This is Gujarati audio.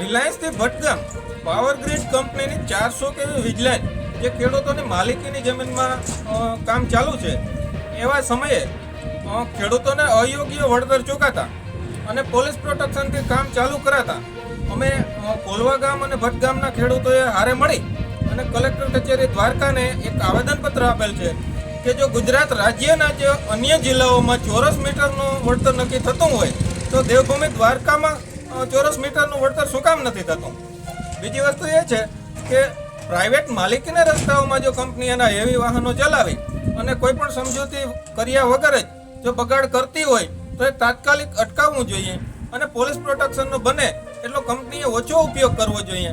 રિલાયન્સથી ભટગામ પાવર ગ્રીડ કંપનીની ચારસો કેવી વીજલાઇન જે ખેડૂતોની માલિકીની જમીનમાં કામ ચાલુ છે. એવા સમયે ખેડૂતોને અયોગ્ય વળતર ચૂકાતા અને પોલીસ પ્રોટેક્શનથી કામ ચાલુ કરાતા અમે કોલવા ગામ અને ભટગામના ગામના ખેડૂતોએ હારે મળી અને કલેક્ટર કચેરી દ્વારકાને એક આવેદનપત્ર આપેલ છે કે જો ગુજરાત રાજ્યના જે અન્ય જિલ્લાઓમાં ચોરસ મીટરનું વળતર નક્કી થતું હોય, તો દેવભૂમિ દ્વારકામાં ચોરસ મીટરનું વળતર શું કામ નથી થતું? બીજી વસ્તુ એ છે કે પ્રાઇવેટ માલિકીના રસ્તાઓમાં જો કંપની એના હેવી વાહનો ચલાવી અને કોઈ પણ સમજૂતી કર્યા વગર જ જો બગાડ કરતી હોય, તો એ તાત્કાલિક અટકાવવું જોઈએ અને પોલીસ પ્રોટેક્શનનો બને એટલો કંપનીએ ઓછો ઉપયોગ કરવો જોઈએ.